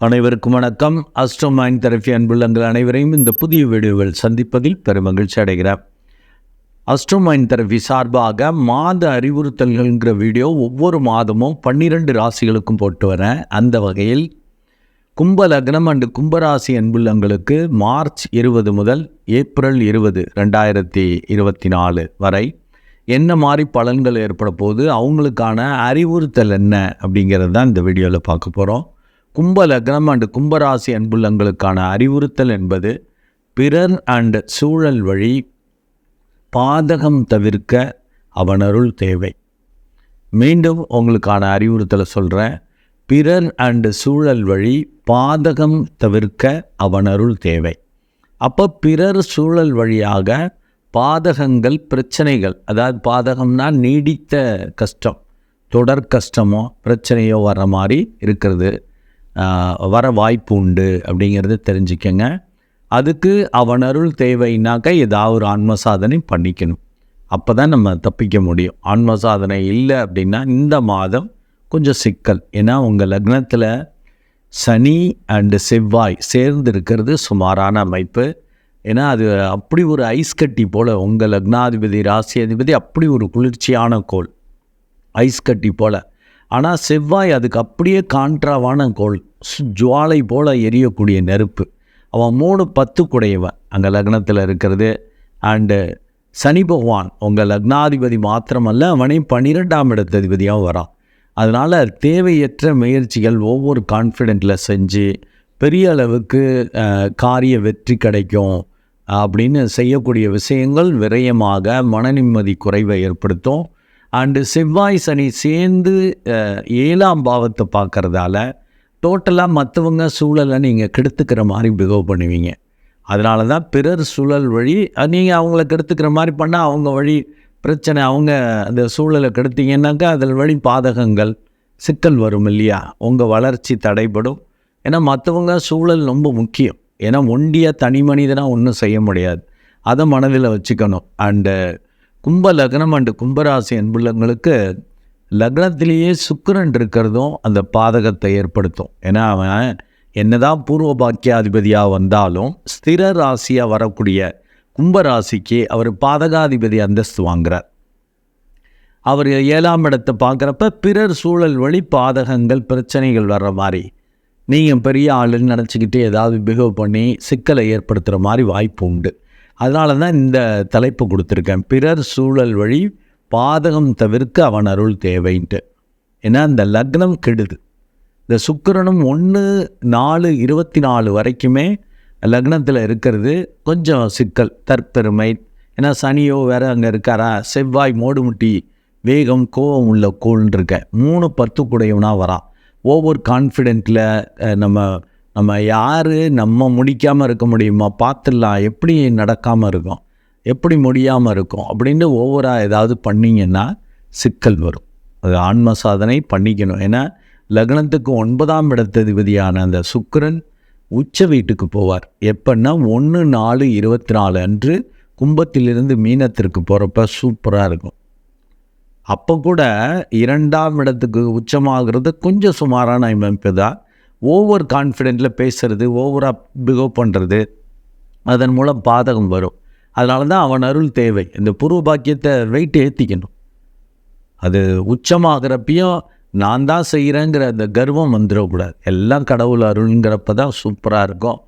அனைவருக்கும் வணக்கம். Astro mind therapy அன்புள்ளங்கள் அனைவரையும் இந்த புதிய வீடியோவில் சந்திப்பதில் பெருமகிழ்ச்சி அடைகிறார் அஸ்ட்ரோ மைண்ட் தெரபி சார்பாக மாத அறிவுறுத்தல்கள்ங்கிற வீடியோ ஒவ்வொரு மாதமும் பன்னிரெண்டு ராசிகளுக்கும் போட்டு வரேன். அந்த வகையில் கும்ப லக்னம் அண்டு கும்பராசி அன்புள்ளங்களுக்கு மார்ச் இருபது முதல் ஏப்ரல் இருபது ரெண்டாயிரத்தி இருபத்தி நாலு வரை என்ன மாதிரி பலன்கள் ஏற்பட போகுது அவங்களுக்கான அறிவுறுத்தல் என்ன அப்படிங்கிறது தான் இந்த வீடியோவில் பார்க்க போகிறோம் கும்ப லக்னம் அண்டு கும்பராசி அன்புள்ளங்களுக்கான அறிவுறுத்தல் என்பது பிறர் அண்டு சூழல் வழி பாதகம் தவிர்க்க அவனருள் தேவை. மீண்டும் உங்களுக்கான அறிவுறுத்தலை சொல்கிறேன் பிறர் அண்டு சூழல் வழி பாதகம் தவிர்க்க அவனருள் தேவை. அப்போ பிறர் சூழல் வழியாக பாதகங்கள் பிரச்சனைகள் அதாவது பாதகம்னா நீடித்த கஷ்டம் தொடர் கஷ்டமோ பிரச்சனையோ வர மாதிரி இருக்கிறது. வர வாய்ப்பு உண்டு அப்படிங்கிறத தெரிஞ்சுக்கங்க. அதுக்கு அவனருள் தேவைன்னாக்கா ஏதாவது ஒரு ஆன்ம சாதனை பண்ணிக்கணும். அப்போ தான் நம்ம தப்பிக்க முடியும். ஆன்ம சாதனை இல்லை அப்படின்னா இந்த மாதம் கொஞ்சம் சிக்கல். ஏன்னா உங்கள் லக்னத்தில் சனி அண்டு செவ்வாய் சேர்ந்து இருக்கிறது சுமாரான அமைப்பு. ஏன்னா அது அப்படி ஒரு ஐஸ் கட்டி போல் உங்கள் லக்னாதிபதி ராசி அதிபதி அப்படி ஒரு குளிர்ச்சியான கோள். ஐஸ் கட்டி போல். ஆனால் செவ்வாய் அதுக்கு அப்படியே கான்ட்ராவான கோள். ஜுவாலை போல் எரியக்கூடிய நெருப்பு. அவன் மூணு பத்து குடையவன் அங்கே லக்னத்தில் இருக்கிறது. அண்டு சனி பகவான் உங்கள் லக்னாதிபதி மாத்திரமல்ல அவனே பன்னிரெண்டாம் இடத்ததிபதியாக வரான் அதனால் தேவையற்ற முயற்சிகள் ஒவ்வொரு கான்ஃபிடென்ட்டில் செஞ்சு பெரிய அளவுக்கு காரிய வெற்றி கிடைக்கும் அப்படின்னு செய்யக்கூடிய விஷயங்கள் விரயமாக மன நிம்மதி குறைவை ஏற்படுத்தும். அண்டு செவ்வாய் சனி சேர்ந்து ஏழாம் பாவத்தை பார்க்குறதால டோட்டலாக மற்றவங்க சூழலை நீங்கள் கெடுத்துக்கிற மாதிரி பிஹேவ் பண்ணுவீங்க. அதனால தான் பிறர் சூழல் வழி நீங்கள் அவங்கள கெடுத்துக்கிற மாதிரி பண்ணால் அவங்க வழி பிரச்சனை அவங்க அந்த சூழலை கெடுத்தீங்கன்னாக்கா அதில் வழி பாதகங்கள் சிக்கல் வரும் இல்லையா? உங்கள் வளர்ச்சி தடைபடும். ஏன்னா மற்றவங்க சூழல் ரொம்ப முக்கியம். ஏன்னா ஒண்டியாக தனி மனிதனாக ஒன்றும் செய்ய முடியாது. அதை மனதில் வச்சுக்கணும். அண்டு கும்ப லக்னம் அண்டு கும்பராசி அன்புள்ளங்களுக்கு லக்னத்திலேயே சுக்கரன் இருக்கிறதும் அந்த பாதகத்தை ஏற்படுத்தும். ஏன்னா அவன் என்னதான் பூர்வ பாக்கியாதிபதியாக வந்தாலும் ஸ்திர ராசியாக வரக்கூடிய கும்பராசிக்கு அவர் பாதகாதிபதி அந்தஸ்து வாங்குகிறார் அவர் ஏழாம் இடத்தை பார்க்குறப்ப பிறர் சூழல் வழி பாதகங்கள் பிரச்சனைகள் வர்ற மாதிரி. நீங்கள் பெரிய ஆளுன்னு நினச்சிக்கிட்டு ஏதாவது பிஹேவ் பண்ணி சிக்கலை ஏற்படுத்துகிற மாதிரி வாய்ப்பு உண்டு. அதனால தான் இந்த தலைப்பு கொடுத்துருக்கேன். பிறர் சூழல் வழி பாதகம் தவிர்க்க அவன் அருள் தேவைன்ட்டு. ஏன்னா இந்த லக்னம் கெடுது. இந்த சுக்கிரனும் ஒன்று நாலு இருபத்தி நாலு வரைக்குமே லக்னத்தில் இருக்கிறது. கொஞ்சம் சிக்கல் தற்பெருமை. ஏன்னா சனியோ வேறு அங்கே இருக்காரா? செவ்வாய் மோடுமுட்டி வேகம் கோபம் உள்ள கோள்னு இருக்க மூணு பத்து கூடையவனாக வரான் ஓவர் கான்ஃபிடென்ட்டில் நம்ம நம்ம யார் நம்ம முடிக்காமல் இருக்க முடியுமா? பார்த்துடலாம். எப்படி நடக்காமல் இருக்கும்? எப்படி முடியாமல் இருக்கும்? அப்படின்னு ஓவராக ஏதாவது பண்ணிங்கன்னா சிக்கல் வரும். அது ஆன்ம சாதனை பண்ணிக்கணும். ஏன்னா லக்னத்துக்கு ஒன்பதாம் இடத்ததிபதியான அந்த சுக்கரன் உச்ச வீட்டுக்கு போவார். எப்பன்னா ஒன்று நாலு இருபத்தி நாலு அன்று கும்பத்திலிருந்து மீனத்திற்கு போகிறப்ப சூப்பராக இருக்கும். அப்போ கூட இரண்டாம் இடத்துக்கு உச்சமாகிறது கொஞ்சம் சுமாரான அமைப்பு தான். ஓவர் கான்ஃபிடென்ட்டில் பேசுகிறது ஓவராக பிகோ பண்ணுறது அதன் மூலம் பாதகம் வரும். அதனால தான் அவன் அருள் தேவை. இந்த பூர்வ பாக்கியத்தை வெயிட் ஏற்றிக்கணும் அது உச்சமாகிறப்பையும் நான் தான் செய்கிறேங்கிற அந்த கர்வம் வந்துடக்கூடாது. எல்லாம் கடவுள் அருள்ங்கிறப்ப தான் சூப்பராக இருக்கும்.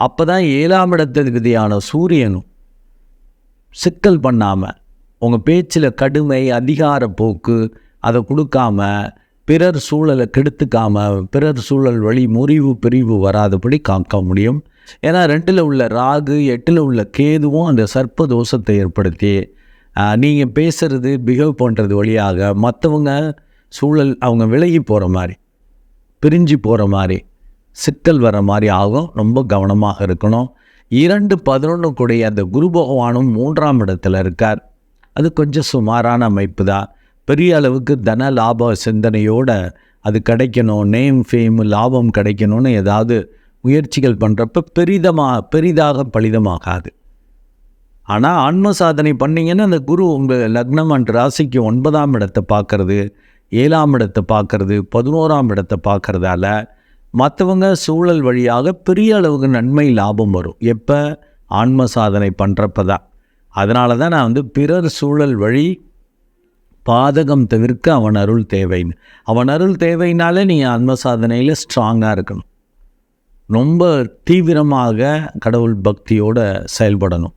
அப்போ தான் ஏழாம் இடத்ததிபதியான சூரியனும் சிக்கல் பண்ணாமல் உங்கள் பேச்சில் கடுமை அதிகார போக்கு அதை கொடுக்காம பிறர் சூழலை கெடுத்துக்காம பிறர் சூழல் வழி முறிவு பிரிவு வராதபடி காக்க முடியும். ஏன்னா ரெண்டில் உள்ள ராகு எட்டில் உள்ள கேதுவும் அந்த சர்ப்ப தோஷத்தை ஏற்படுத்தி நீங்கள் பேசுகிறது பிஹேவ் பண்ணுறது வழியாக மற்றவங்க சூழல் அவங்க விலகி போகிற மாதிரி பிரிஞ்சு போகிற மாதிரி சிக்கல் வர மாதிரி ஆகும். ரொம்ப கவனமாக இருக்கணும். இரண்டு பதினொன்று கூடிய அந்த குரு பகவானும் மூன்றாம் இடத்துல இருக்கார். அது கொஞ்சம் சுமாரான அமைப்பு தான். பெரிய அளவுக்கு தன லாப சிந்தனையோட அது கிடைக்கணும் நேம் ஃபேம் லாபம் கிடைக்கணும்னு ஏதாவது முயற்சிகள் பண்ணுறப்ப பெரிதமாக பெரிதாக பலிதமாகாது. ஆனால் ஆன்ம சாதனை பண்ணீங்கன்னா அந்த குரு உங்கள் லக்னம் அண்ட் ராசிக்கு ஒன்பதாம் இடத்தை பார்க்குறது ஏழாம் இடத்தை பார்க்குறது பதினோராம் இடத்தை பார்க்குறதால மற்றவங்க சூழல் வழியாக பெரிய அளவுக்கு நன்மை லாபம் வரும். எப்போ? ஆன்ம சாதனை பண்ணுறப்ப தான் அதனால தான் நான் வந்து பிறர் சூழல் வழி பாதகம் தவிர்க்க அவன் அருள் தேவைன்னு. அவன் அருள் தேவைனாலே நீங்கள் ஆன்ம சாதனையில் ஸ்ட்ராங்காக இருக்கணும். ரொம்ப தீவிரமாக கடவுள் பக்தியோடு செயல்படணும்.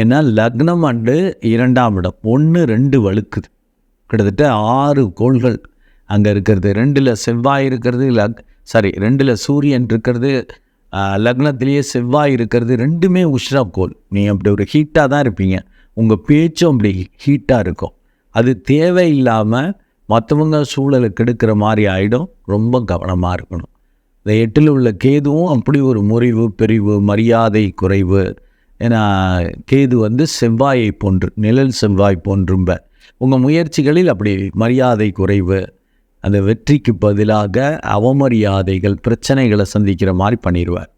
ஏன்னா லக்னம் அண்டு இரண்டாம் இடம். ஒன்று ரெண்டு வழுக்குது. கிட்டத்தட்ட ஆறு கோள்கள் அங்கே இருக்கிறது. ரெண்டில் செவ்வாய் இருக்கிறது லக் சாரி ரெண்டில் சூரியன் இருக்கிறது லக்னத்திலேயே செவ்வாய் இருக்கிறது. ரெண்டுமே உஷ்ரா கோள். நீங்கள் அப்படி ஒரு ஹீட்டாக தான் இருப்பீங்க. உங்கள் பேச்சும் அப்படி ஹீட்டாக இருக்கும். அது தேவையில்லாமல் மற்றவங்க சூழலை கெடுக்கிற மாதிரி ஆகிடும் ரொம்ப கவனமாக இருக்கணும். இந்த எட்டில் உள்ள கேதுவும் அப்படி ஒரு முறிவு பிரிவு மரியாதை குறைவு. ஏன்னா கேது வந்து செவ்வாயை போன்று நிழல் செவ்வாய் போன்றும்ப. உங்கள் முயற்சிகளில் அப்படி மரியாதை குறைவு அந்த வெற்றிக்கு பதிலாக அவமரியாதைகள் பிரச்சனைகளை சந்திக்கிற மாதிரி பண்ணிடுவார்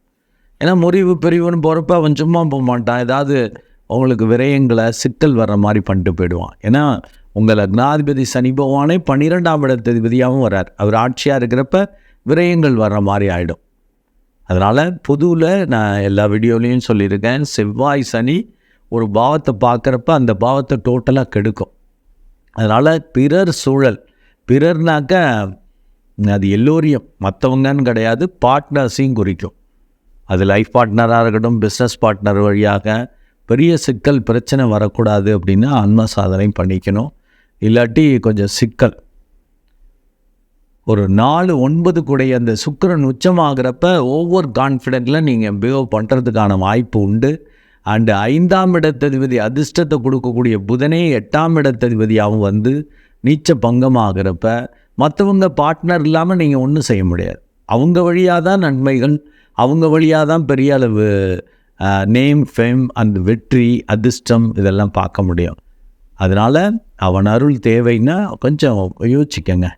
ஏன்னா முறிவு பிரிவுன்னு போகிறப்ப அவன் சும்மா போக மாட்டான் ஏதாவது அவங்களுக்கு விரயங்களை சிக்கல் வர்ற மாதிரி பண்ணிட்டு போயிடுவான். ஏன்னா உங்கள் லக்னாதிபதி சனி பகவானே பன்னிரெண்டாம் இடத்ததிபதியாகவும் வரார் அவர் ஆட்சியாக இருக்கிறப்ப விரயங்கள் வர்ற மாதிரி ஆகிடும் அதனால் பொதுவில் நான் எல்லா வீடியோலையும் சொல்லியிருக்கேன் செவ்வாய் சனி ஒரு பாவத்தை பார்க்குறப்ப அந்த பாவத்தை டோட்டலாக கெடுக்கும். அதனால் பிறர் சூழல் பிறர்னாக்க அது எல்லோரையும் மற்றவங்கன்னு கிடையாது பார்ட்னர்ஸையும் குறிக்கும். அது லைஃப் பார்ட்னராக இருக்கட்டும் பிஸ்னஸ் பார்ட்னர் வழியாக பெரிய சிக்கல் பிரச்சனை வரக்கூடாது அப்படின்னு ஆன்ம சாதனை பண்ணிக்கணும். இல்லாட்டி கொஞ்சம் சிக்கல். ஒரு நாலு ஒன்பது கூடைய அந்த சுக்கரன் உச்சமாகிறப்ப ஓவர் கான்ஃபிடென்ட்டில் நீங்கள் பிஹேவ் பண்ணுறதுக்கான வாய்ப்பு உண்டு. அண்டு ஐந்தாம் இடத்ததிபதி அதிர்ஷ்டத்தை கொடுக்கக்கூடிய புதனே எட்டாம் இடத்ததிபதியாகவும் வந்து நீச்ச பங்கமாகிறப்ப மற்றவங்க பார்ட்னர் இல்லாமல் நீங்கள் ஒன்றும் செய்ய முடியாது. அவங்க வழியாக தான் நன்மைகள் அவங்க வழியாக தான் பெரிய அளவு நேம் ஃபேம் அந்த வெற்றி அதிர்ஷ்டம் இதெல்லாம் பார்க்க முடியும். அதனால் அவன் அருள் தேவைன்னா கொஞ்சம் யோசிக்கங்க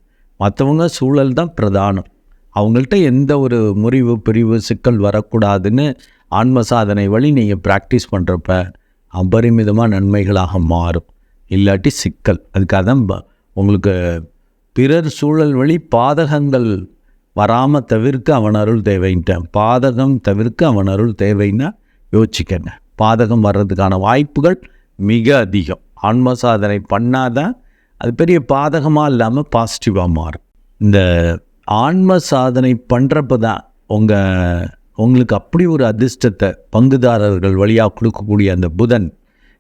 மற்றவங்க சூழல் தான் பிரதானம். அவங்கள்ட்ட எந்த ஒரு முறிவு பிரிவு சிக்கல் வரக்கூடாதுன்னு ஆன்ம சாதனை வழி நீங்கள் ப்ராக்டிஸ் பண்ணுறப்ப அபரிமிதமாக நன்மைகளாக மாறும். இல்லாட்டி சிக்கல். அதுக்காக தான் உங்களுக்கு பிறர் சூழல் வழி பாதகங்கள் வராமல் தவிர்க்க அவன் அருள் தேவைன்ட்டேன். பாதகம் தவிர்க்க அவன் அருள் தேவைன்னா யோசிக்கங்க பாதகம் வர்றதுக்கான வாய்ப்புகள் மிக அதிகம். ஆன்ம சாதனை பண்ணாதான் அது பெரிய பாதகமாக இல்லாமல் பாசிட்டிவாக மாறும். இந்த ஆன்ம சாதனை பண்ணுறப்ப தான் உங்கள் உங்களுக்கு அப்படி ஒரு அதிர்ஷ்டத்தை பங்குதாரர்கள் வழியாக கொடுக்கக்கூடிய அந்த புதன்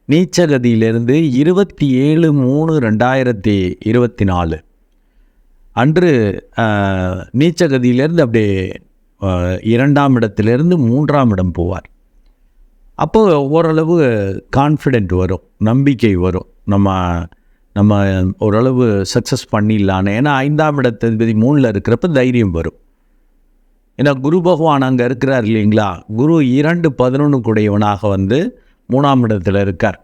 நீச்சகதியிலிருந்து இருபத்தி ஏழு மூணு ரெண்டாயிரத்தி இருபத்தி நாலு. அன்று நீச்சகதியிலேருந்து அப்படியே இரண்டாம் இடத்திலிருந்து மூன்றாம் இடம் போவார். அப்போது ஓரளவு கான்ஃபிடென்ட் வரும் நம்பிக்கை வரும். நம்ம நம்ம ஓரளவு சக்ஸஸ் பண்ணிடலான்னு. ஏன்னா ஐந்தாம் இடத்ததிபதி மூணில் இருக்கிறப்ப தைரியம் வரும். ஏன்னா குரு பகவான் அங்கே இருக்கிறார் இல்லைங்களா? குரு இரண்டு பதினொன்று கூடையவனாக வந்து மூணாம் இடத்துல இருக்கார்.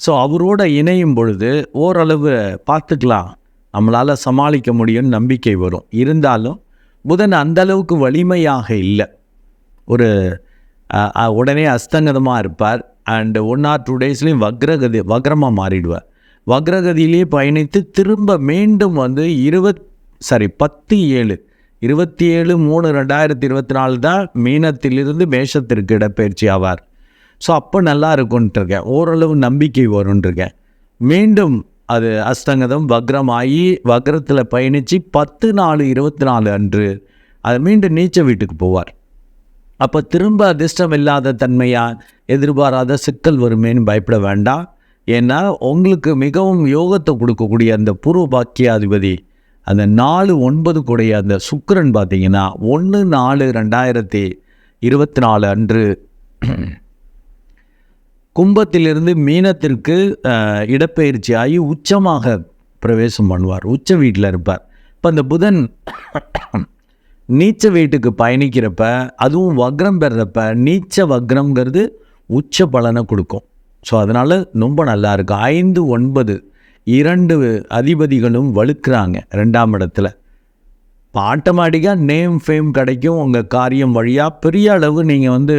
ஸோ அவரோட இணையும் பொழுது ஓரளவு பார்த்துக்கலாம். நம்மளால் சமாளிக்க முடியும்னு நம்பிக்கை வரும். இருந்தாலும் புதன் அந்தளவுக்கு வலிமையாக இல்லை. ஒரு உடனே அஸ்தங்கதமாக இருப்பார். அண்டு ஒன் ஆர் டூ டேஸ்லேயும் வக்ரகதி வக்ரமாக மாறிடுவார். வக்ரகதியிலேயே பயணித்து திரும்ப மீண்டும் வந்து இருபத் சாரி பத்து ஏழு இருபத்தி ஏழு மூணு ரெண்டாயிரத்தி இருபத்தி நாலு தான் மீனத்திலிருந்து மேஷத்திற்கு இடப்பெயர்ச்சி ஆவார். ஸோ அப்போ நல்லா இருக்குன்ட்டுருக்கேன் ஓரளவு நம்பிக்கை வரும்னு மீண்டும் அது அஸ்தங்கதம் வக்ரமாகி வக்ரத்தில் பயணித்து பத்து நாலு இருபத்தி நாலு அன்று அது மீண்டும் நீச்ச வீட்டுக்கு போவார். அப்போ திரும்ப அதிர்ஷ்டம் இல்லாத தன்மையாக எதிர்பாராத சிக்கல் வருமேன்னு பயப்பட வேண்டாம். ஏன்னா உங்களுக்கு மிகவும் யோகத்தை கொடுக்கக்கூடிய அந்த பூர்வ பாக்கியாதிபதி அந்த நாலு ஒன்பது கூடைய அந்த சுக்கரன் பார்த்தீங்கன்னா ஒன்று நாலு ரெண்டாயிரத்தி இருபத்தி நாலு அன்று கும்பத்திலிருந்து மீனத்திற்கு அஹ், இடப்பெயர்ச்சி ஆகி உச்சமாக பிரவேசம் பண்ணுவார். உச்ச வீட்டில் இருப்பார். இப்போ அந்த புதன் நீச்ச வீட்டுக்கு பயணிக்கிறப்ப அதுவும் வக்ரம் பெறப்ப நீச்ச வக்ரம்ங்கிறது உச்ச பலனை கொடுக்கும். ஸோ அதனால் ரொம்ப நல்லா இருக்கும் ஐந்து ஒன்பது இரண்டு அதிபதிகளும் வலுக்கிறாங்க ரெண்டாம் இடத்துல. இப்போ ஆட்டோமேட்டிக்காக நேம் ஃபேம் கிடைக்கும். உங்கள் காரியம் வழியாக பெரிய அளவு நீங்கள் வந்து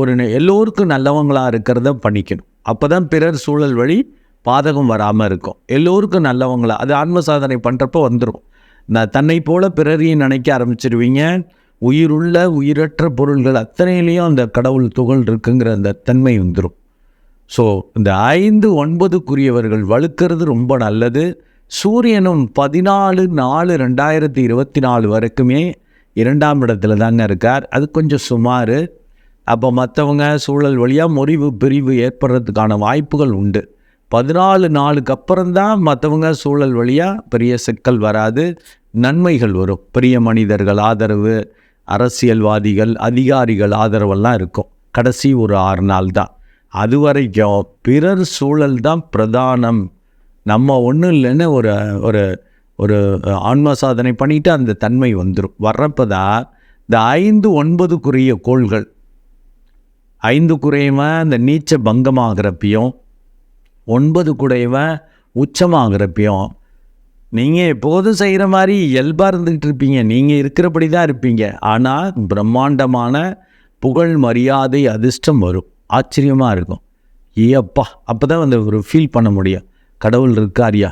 ஒரு எல்லோருக்கும் நல்லவங்களாக இருக்கிறத பண்ணிக்கணும். அப்போ தான் பிறர் சூழல் வழி பாதகம் வராமல் இருக்கும். எல்லோருக்கும் நல்லவங்களா அது ஆன்ம சாதனை பண்ணுறப்போ வந்துடும் நான் தன்னை போல பிறரையும் நினைக்க ஆரம்பிச்சிருவீங்க. உயிருள்ள உயிரற்ற பொருள்கள் அத்தனையிலையும் அந்த கடவுள் துகள் இருக்குங்கிற அந்த தன்மை வந்துடும் ஸோ இந்த ஐந்து ஒன்பதுக்குரியவர்கள் வலுக்கிறது ரொம்ப நல்லது. சூரியனும் பதினாலு நாலு ரெண்டாயிரத்தி இருபத்தி நாலு வரைக்குமே இரண்டாம் இடத்துல தாங்க இருக்கார். அது கொஞ்சம் சுமார். அப்போ மற்றவங்க சூழல் வழியாக முறிவு பிரிவு ஏற்படுறதுக்கான வாய்ப்புகள் உண்டு. பதினாலு நாளுக்கு அப்புறம்தான் மற்றவங்க சூழல் வழியாக பெரிய சிக்கல் வராது. நன்மைகள் வரும். பெரிய மனிதர்கள் ஆதரவு அரசியல்வாதிகள் அதிகாரிகள் ஆதரவெல்லாம் இருக்கும். கடைசி ஒரு ஆறு நாள் தான் அது வரைக்கும் பிறர் சூழல் தான் பிரதானம். நம்ம ஒன்றும் இல்லைன்னு ஒரு ஒரு ஒரு ஆன்ம சாதனை பண்ணிவிட்டு அந்த தன்மை வந்துடும் வர்றப்போ தான் இந்த ஐந்து ஒன்பதுக்குரிய கோள்கள். ஐந்து குறையவன் இந்த நீச்ச பங்கமாகிறப்பையும் ஒன்பது குடைவன் உச்சமாகிறப்பையும் நீங்கள் எப்போதும் செய்கிற மாதிரி இயல்பாக இருந்துக்கிட்டு இருப்பீங்க. நீங்கள் இருக்கிறபடி தான் இருப்பீங்க. ஆனால் பிரம்மாண்டமான புகழ் மரியாதை அதிர்ஷ்டம் வரும். ஆச்சரியமாக இருக்கும். ஏப்பா அப்போ தான் வந்து ஒரு ஃபீல் பண்ண முடியும். கடவுள் இருக்காரியா?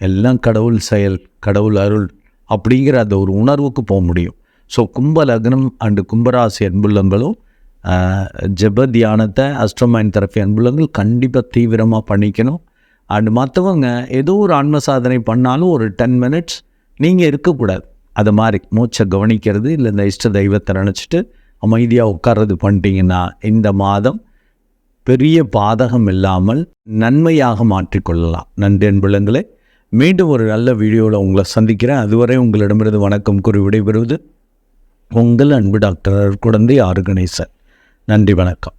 எல்லாம் கடவுள் செயல் கடவுள் அருள் அப்படிங்கிற அந்த ஒரு உணர்வுக்கு போக முடியும். ஸோ கும்ப லக்னம் அண்டு கும்பராசி அன்புள்ளங்களும் ஜெப தியானத்தை அஸ்ட்ரோமைன் தெரப்பி அன்புள்ளங்கள் கண்டிப்பாக தீவிரமாக பண்ணிக்கணும். அண்ட் மற்றவங்க ஏதோ ஒரு ஆன்ம சாதனை பண்ணாலும் ஒரு டென் மினிட்ஸ் நீங்கள் இருக்கக்கூடாது. அது மாதிரி மூச்சை கவனிக்கிறது இல்லை இந்த இஷ்ட தெய்வத்தை நினச்சிட்டு அமைதியாக உட்கார்றது பண்ணிட்டீங்கன்னா இந்த மாதம் பெரிய பாதகம் இல்லாமல் நன்மையாக மாற்றிக்கொள்ளலாம். நன்றி அன்புள்ளங்களே. மீண்டும் ஒரு நல்ல வீடியோவில் உங்களை சந்திக்கிறேன். அதுவரை உங்களிடமிருந்து வணக்கம் கூறி விடைபெறுவது உங்கள் அன்பு டாக்டர் குழந்தை ஆர்கனைசர் நன்றி வணக்கம்.